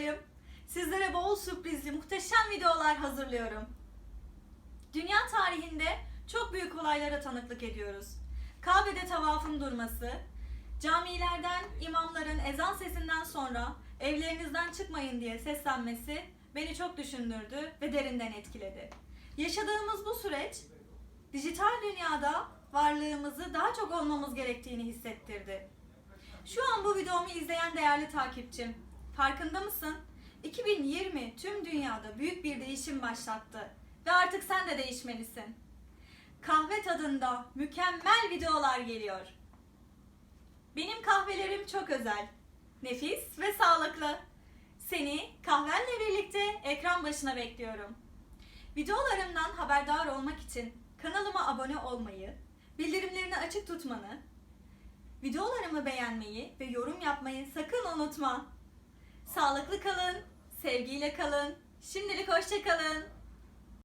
YouTube'dayım. Sizlere bol sürprizli muhteşem videolar hazırlıyorum. Dünya tarihinde çok büyük olaylara tanıklık ediyoruz. Kabe'de tavafın durması, camilerden imamların ezan sesinden sonra evlerinizden çıkmayın diye seslenmesi beni çok düşündürdü ve derinden etkiledi. Yaşadığımız bu süreç dijital dünyada varlığımızı daha çok olmamız gerektiğini hissettirdi. Şu an bu videomu izleyen değerli takipçim, farkında mısın? 2020 tüm dünyada büyük bir değişim başlattı ve artık sen de değişmelisin. Kahve tadında mükemmel videolar geliyor. Benim kahvelerim çok özel, nefis ve sağlıklı. Seni kahvenle birlikte ekran başına bekliyorum. Videolarımdan haberdar olmak için kanalıma abone olmayı, bildirimlerini açık tutmanı, videolarımı beğenmeyi ve yorum yapmayı sakın unutma. Sağlıklı kalın, sevgiyle kalın. Şimdilik hoşça kalın.